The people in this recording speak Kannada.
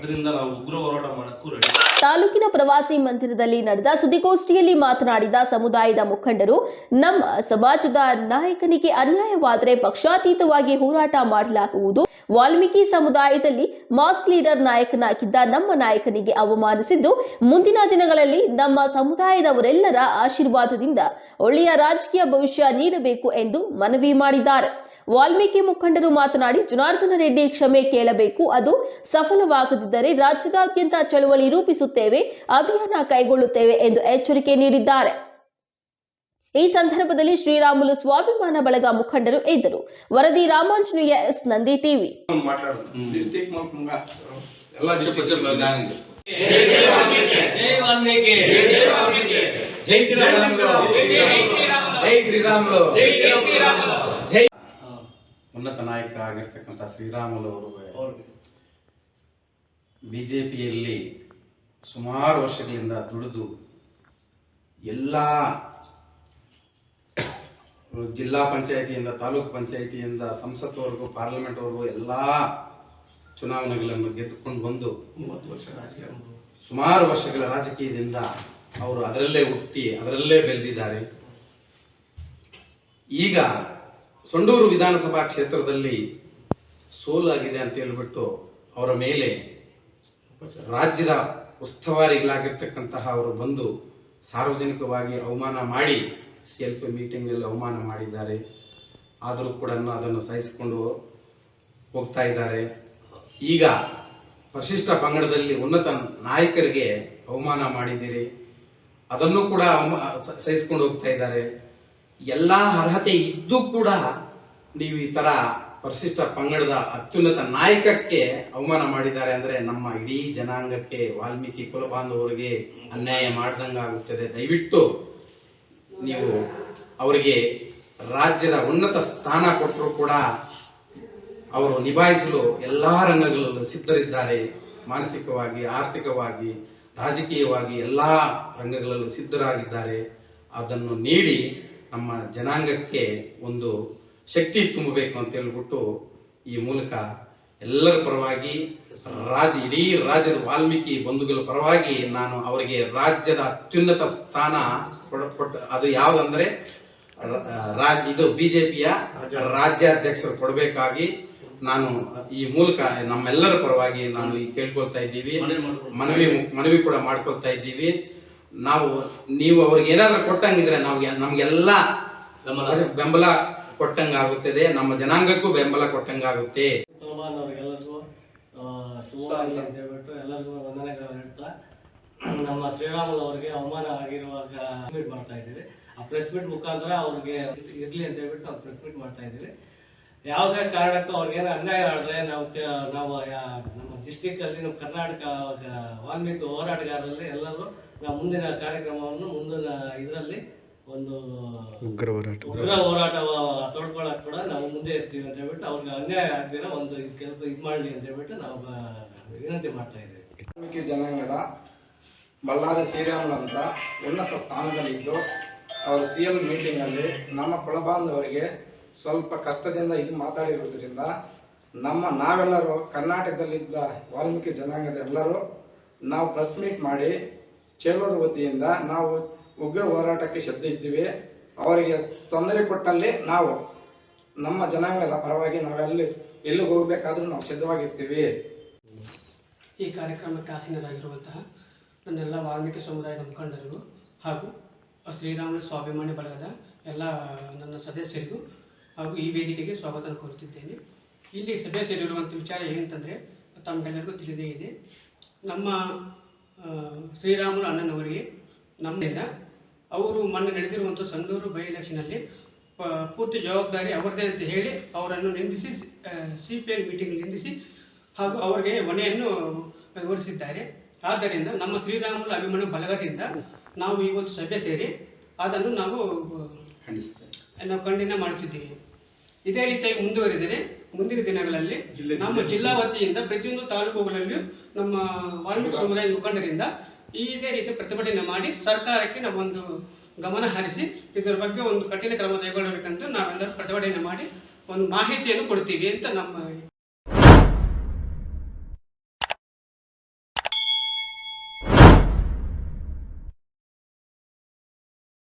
ಅದರಿಂದ ನಾವು ಉಗ್ರ ಹೋರಾಟ ಮಾಡಕ್ಕೂ ರೆಡಿ ತಾಲೂಕಿನ ಪ್ರವಾಸಿ ಮಂದಿರದಲ್ಲಿ ನಡೆದ ಸುದ್ದಿಗೋಷ್ಠಿಯಲ್ಲಿ ಮಾತನಾಡಿದ ಸಮುದಾಯದ ಮುಖಂಡರು, ನಮ್ಮ ಸಮಾಜದ ನಾಯಕನಿಗೆ ಅನ್ಯಾಯವಾದರೆ ಪಕ್ಷಾತೀತವಾಗಿ ಹೋರಾಟ ಮಾಡಲಾಗುವುದು. ವಾಲ್ಮೀಕಿ ಸಮುದಾಯದಲ್ಲಿ ಮಾಸ್ ಲೀಡರ್ ನಾಯಕನಾಗಿದ್ದ ನಮ್ಮ ನಾಯಕನಿಗೆ ಅವಮಾನಿಸಿದ್ದು, ಮುಂದಿನ ದಿನಗಳಲ್ಲಿ ನಮ್ಮ ಸಮುದಾಯದವರೆಲ್ಲರ ಆಶೀರ್ವಾದದಿಂದ ಒಳ್ಳೆಯ ರಾಜಕೀಯ ಭವಿಷ್ಯ ನೀಡಬೇಕು ಎಂದು ಮನವಿ ಮಾಡಿದ್ದಾರೆ. ವಾಲ್ಮೀಕಿ ಮುಖಂಡರು ಮಾತನಾಡಿ, ಜನಾರ್ದನ ರೆಡ್ಡಿ ಕ್ಷಮೆ ಕೇಳಬೇಕು, ಅದು ಸಫಲವಾಗದಿದ್ದರೆ ರಾಜ್ಯದಾದ್ಯಂತ ಚಳವಳಿ ರೂಪಿಸುತ್ತೇವೆ, ಅಭಿಯಾನ ಕೈಗೊಳ್ಳುತ್ತೇವೆ ಎಂದು ಎಚ್ಚರಿಕೆ ನೀಡಿದ್ದಾರೆ. ಈ ಸಂದರ್ಭದಲ್ಲಿ ಶ್ರೀರಾಮುಲು ಸ್ವಾಭಿಮಾನ ಬಳಗ ಮುಖಂಡರು ಇದ್ದರು. ವರದಿ ರಾಮಾಂಜನೇಯ ಎಸ್. ನಂದಿ ಟಿವಿ. ಜೈ ಜೈ ಉನ್ನತ ನಾಯಕ ಆಗಿರ್ತಕ್ಕಂಥ ಶ್ರೀರಾಮುಲು ಅವರು ಬಿಜೆಪಿಯಲ್ಲಿ ಸುಮಾರು ವರ್ಷಗಳಿಂದ ದುಡಿದು ಎಲ್ಲ ಜಿಲ್ಲಾ ಪಂಚಾಯಿತಿಯಿಂದ ತಾಲೂಕು ಪಂಚಾಯಿತಿಯಿಂದ ಸಂಸತ್ವರೆಗೂ ಪಾರ್ಲಿಮೆಂಟ್ವರೆಗೂ ಎಲ್ಲ ಚುನಾವಣೆಗಳನ್ನು ಗೆದ್ದುಕೊಂಡು ಬಂದು ಮೂವತ್ತು ವರ್ಷ ರಾಜಕೀಯ ಸುಮಾರು ವರ್ಷಗಳ ರಾಜಕೀಯದಿಂದ ಅವರು ಅದರಲ್ಲೇ ಹುಟ್ಟಿ ಅದರಲ್ಲೇ ಬೆಳೆದಿದ್ದಾರೆ. ಈಗ ಸೊಂಡೂರು ವಿಧಾನಸಭಾ ಕ್ಷೇತ್ರದಲ್ಲಿ ಸೋಲಾಗಿದೆ ಅಂತ ಹೇಳ್ಬಿಟ್ಟು ಅವರ ಮೇಲೆ ರಾಜ್ಯದ ಉಸ್ತುವಾರಿಗಳಾಗಿರ್ತಕ್ಕಂತಹ ಅವರು ಬಂದು ಸಾರ್ವಜನಿಕವಾಗಿ ಅವಮಾನ ಮಾಡಿ ಸಿ ಎಲ್ ಪಿ ಮೀಟಿಂಗಲ್ಲಿ ಅವಮಾನ ಮಾಡಿದ್ದಾರೆ. ಆದರೂ ಕೂಡ ಅದನ್ನು ಸಹಿಸಿಕೊಂಡು ಹೋಗ್ತಾ ಇದ್ದಾರೆ. ಈಗ ಪರಿಶಿಷ್ಟ ಪಂಗಡದಲ್ಲಿ ಉನ್ನತ ನಾಯಕರಿಗೆ ಅವಮಾನ ಮಾಡಿದ್ದೀರಿ. ಅದನ್ನು ಕೂಡ ಸಹಿಸ್ಕೊಂಡು ಹೋಗ್ತಾ ಇದ್ದಾರೆ. ಎಲ್ಲ ಅರ್ಹತೆ ಇದ್ದು ಕೂಡ ನೀವು ಈ ಥರ ಪರಿಶಿಷ್ಟ ಪಂಗಡದ ಅತ್ಯುನ್ನತ ನಾಯಕಕ್ಕೆ ಅವಮಾನ ಮಾಡಿದ್ದಾರೆ ಅಂದರೆ ನಮ್ಮ ಇಡೀ ಜನಾಂಗಕ್ಕೆ, ವಾಲ್ಮೀಕಿ ಕುಲಬಾಂಧವರಿಗೆ ಅನ್ಯಾಯ ಮಾಡ್ದಂಗಾಗುತ್ತದೆ ದಯವಿಟ್ಟು ನೀವು ಅವರಿಗೆ ರಾಜ್ಯದ ಉನ್ನತ ಸ್ಥಾನ ಕೊಟ್ಟರೂ ಕೂಡ ಅವರು ನಿಭಾಯಿಸಲು ಎಲ್ಲ ರಂಗಗಳಲ್ಲೂ ಸಿದ್ಧರಿದ್ದಾರೆ. ಮಾನಸಿಕವಾಗಿ, ಆರ್ಥಿಕವಾಗಿ, ರಾಜಕೀಯವಾಗಿ ಎಲ್ಲ ರಂಗಗಳಲ್ಲೂ ಸಿದ್ಧರಾಗಿದ್ದಾರೆ. ಅದನ್ನು ನೀಡಿ ನಮ್ಮ ಜನಾಂಗಕ್ಕೆ ಒಂದು ಶಕ್ತಿ ತುಂಬಬೇಕು ಅಂತ ಹೇಳ್ಬಿಟ್ಟು ಈ ಮೂಲಕ ಎಲ್ಲರ ಪರವಾಗಿ ರಾಜ ಇಡೀ ರಾಜ್ಯದ ವಾಲ್ಮೀಕಿ ಬಂಧುಗಳ ಪರವಾಗಿ ನಾನು ಅವರಿಗೆ ರಾಜ್ಯದ ಅತ್ಯುನ್ನತ ಸ್ಥಾನ ಕೊಡ ಕೊಟ್ಟ ಅದು ಯಾವುದಂದ್ರೆ ರಾಜ್ ಇದು ಬಿಜೆಪಿಯ ರಾಜ್ಯಾಧ್ಯಕ್ಷರು ಕೊಡಬೇಕಾಗಿ ನಾನು ಈ ಮೂಲಕ ನಮ್ಮೆಲ್ಲರ ಪರವಾಗಿ ನಾನು ಈ ಕೇಳ್ಕೊಳ್ತಾ ಇದ್ದೀವಿ. ಮನವಿ ಮನವಿ ಕೂಡ ಮಾಡ್ಕೊಳ್ತಾ ಇದ್ದೀವಿ. ನಾವು ನೀವು ಅವ್ರಿಗೆ ಏನಾದರೂ ಕೊಟ್ಟಂಗಿದ್ರೆ ನಾವು ನಮಗೆಲ್ಲ ಬೆಂಬಲ. ಕೊಟ್ಟಂಗಾಗುತ್ತದೆ ನಮ್ಮ ಜನಾಂಗಕ್ಕೂ ಬೆಂಬಲ ಕೊಟ್ಟಂಗಾಗುತ್ತೆ. ಎಲ್ಲರಿಗೂ ವಂದನೆಗಳು ಹೇಳ್ತಾ ನಮ್ಮ ಶ್ರೀರಾಮುಲು ಅವರಿಗೆ ಅವಮಾನ ಆಗಿರುವಾಗ ಮೀಟ್ ಮಾಡ್ತಾ ಇದ್ದೀವಿ. ಆ ಪ್ರೆಸ್ ಮೀಟ್ ಮುಖಾಂತರ ಅವ್ರಿಗೆ ಇರಲಿ ಅಂತ ಹೇಳ್ಬಿಟ್ಟು ನಾವು ಪ್ರೆಸ್ ಮೀಟ್ ಮಾಡ್ತಾ ಇದ್ದೀವಿ. ಯಾವುದೇ ಕಾರಣಕ್ಕೂ ಅವ್ರಿಗೇನು ಅನ್ಯಾಯ ಆದರೆ ನಾವು ನಾವು ಯಾ- ನಮ್ಮ ಡಿಸ್ಟಿಕ್ಕಲ್ಲಿ ನಮ್ಮ ಕರ್ನಾಟಕ ವಾಲ್ಮೀಕಿ ಹೋರಾಟಗಾರರಲ್ಲಿ ಎಲ್ಲರೂ ನಾವು ಮುಂದಿನ ಕಾರ್ಯಕ್ರಮವನ್ನು ಮುಂದಿನ ಇದರಲ್ಲಿ ಒಂದು ಉಗ್ರ ಹೋರಾಟ. ಉಗ್ರ ಹೋರಾಟ ತೊಡ್ಕೊಳಕ್ ಕೂಡ ನಾವು ಮುಂದೆ ಇರ್ತೀವಿ ಅಂತ ಹೇಳ್ಬಿಟ್ಟು ಅವ್ರಿಗೆ ಅನ್ಯಾಯ ಆಗ್ದಿರ ಒಂದು ಕೆಲಸ ಇದು ಮಾಡಲಿ ಅಂತ ಹೇಳ್ಬಿಟ್ಟು ನಾವು ವಿನಂತಿ ಮಾಡ್ತಾ ಇದ್ದೀವಿ. ವಾಲ್ಮೀಕಿ ಜನಾಂಗದ ಬಳ್ಳಾರಿ ಶ್ರೀರಾಮುಲು ಅಂತ ಉನ್ನತ ಸ್ಥಾನದಲ್ಲಿದ್ದು ಅವರು ಸಿ ಎಂ ಮೀಟಿಂಗಲ್ಲಿ ನಮ್ಮ ಕೊಳಬಾಂಧವರಿಗೆ ಸ್ವಲ್ಪ ಕಷ್ಟದಿಂದ ಇದು ಮಾತಾಡಿರುವುದರಿಂದ ನಮ್ಮ ನಾವೆಲ್ಲರೂ ಕರ್ನಾಟಕದಲ್ಲಿದ್ದ ವಾಲ್ಮೀಕಿ ಜನಾಂಗದ ಎಲ್ಲರೂ ನಾವು ಪ್ರೆಸ್ ಮೀಟ್ ಮಾಡಿ ಚೇಳೂರು ವತಿಯಿಂದ ನಾವು ಉಗ್ರ ಹೋರಾಟಕ್ಕೆ ಶಬ್ದ ಇದ್ದೀವಿ. ಅವರಿಗೆ ತೊಂದರೆ ಕೊಟ್ಟಲ್ಲಿ ನಾವು ನಮ್ಮ ಜನಾಂಗದ ಪರವಾಗಿ ನಾವೆಲ್ಲಿ ಎಲ್ಲಿಗೆ ಹೋಗಬೇಕಾದ್ರೂ ನಾವು ಸಿದ್ಧವಾಗಿರ್ತೀವಿ. ಈ ಕಾರ್ಯಕ್ರಮಕ್ಕೆ ಆಸೀನರಾಗಿರುವಂತಹ ನನ್ನೆಲ್ಲ ವಾಲ್ಮೀಕಿ ಸಮುದಾಯದ ಮುಖಂಡರಿಗೂ ಹಾಗೂ ಶ್ರೀರಾಮನ ಸ್ವಾಭಿಮಾನಿ ಬಳಗದ ಎಲ್ಲ ನನ್ನ ಸದಸ್ಯರಿಗೂ ಹಾಗೂ ಈ ವೇದಿಕೆಗೆ ಸ್ವಾಗತ ಕೋರುತ್ತಿದ್ದೇನೆ. ಇಲ್ಲಿ ಸಭೆ ಸೇರಿರುವಂಥ ವಿಚಾರ ಏನಂತಂದರೆ ತಮಗೆಲ್ಲರಿಗೂ ತಿಳಿದೇ ಇದೆ. ನಮ್ಮ ಶ್ರೀರಾಮುಲು ಅಣ್ಣನವರಿಗೆ ನಮ್ಮಿಂದ ಅವರು ಮೊನ್ನೆ ನಡೆದಿರುವಂಥ ಸಂಡೂರು ಬೈ ಎಲೆಕ್ಷನಲ್ಲಿ ಪೂರ್ತಿ ಜವಾಬ್ದಾರಿ ಅವರದೇ ಅಂತ ಹೇಳಿ ಅವರನ್ನು ನಿಂದಿಸಿ ಸಿ ಪಿ ಎಲ್ ಮೀಟಿಂಗ್ ನಿಂದಿಸಿ ಹಾಗೂ ಅವರಿಗೆ ಮನೆಯನ್ನು ವಿವರಿಸಿದ್ದಾರೆ. ಆದ್ದರಿಂದ ನಮ್ಮ ಶ್ರೀರಾಮುಲು ಅಭಿಮಾನ ಬಲಗದಿಂದ ನಾವು ಇವತ್ತು ಸಭೆ ಸೇರಿ ಅದನ್ನು ನಾವು ಖಂಡಿಸ್ತೇವೆ ನಾವು ಖಂಡನೆ ಮಾಡುತ್ತಿದ್ದೀವಿ. ಇದೇ ರೀತಿಯಾಗಿ ಮುಂದುವರಿದರೆ ಮುಂದಿನ ದಿನಗಳಲ್ಲಿ ನಮ್ಮ ಜಿಲ್ಲಾ ವತಿಯಿಂದ ಪ್ರತಿಯೊಂದು ತಾಲೂಕುಗಳಲ್ಲಿಯೂ ನಮ್ಮ ವಾಲ್ಮೀಕಿ ಸಮುದಾಯ ಮುಖಂಡರಿಂದ ಇದೇ ರೀತಿ ಪ್ರತಿಭಟನೆ ಮಾಡಿ ಸರ್ಕಾರಕ್ಕೆ ನಾವೊಂದು ಗಮನ ಹರಿಸಿ ಇದರ ಬಗ್ಗೆ ಒಂದು ಕಠಿಣ ಕ್ರಮ ಕೈಗೊಳ್ಳಬೇಕಂತ ನಾವೆಲ್ಲರೂ ಪ್ರತಿಭಟನೆ ಮಾಡಿ ಒಂದು ಮಾಹಿತಿಯನ್ನು ಕೊಡ್ತೀವಿ ಅಂತ ನಮ್ಮ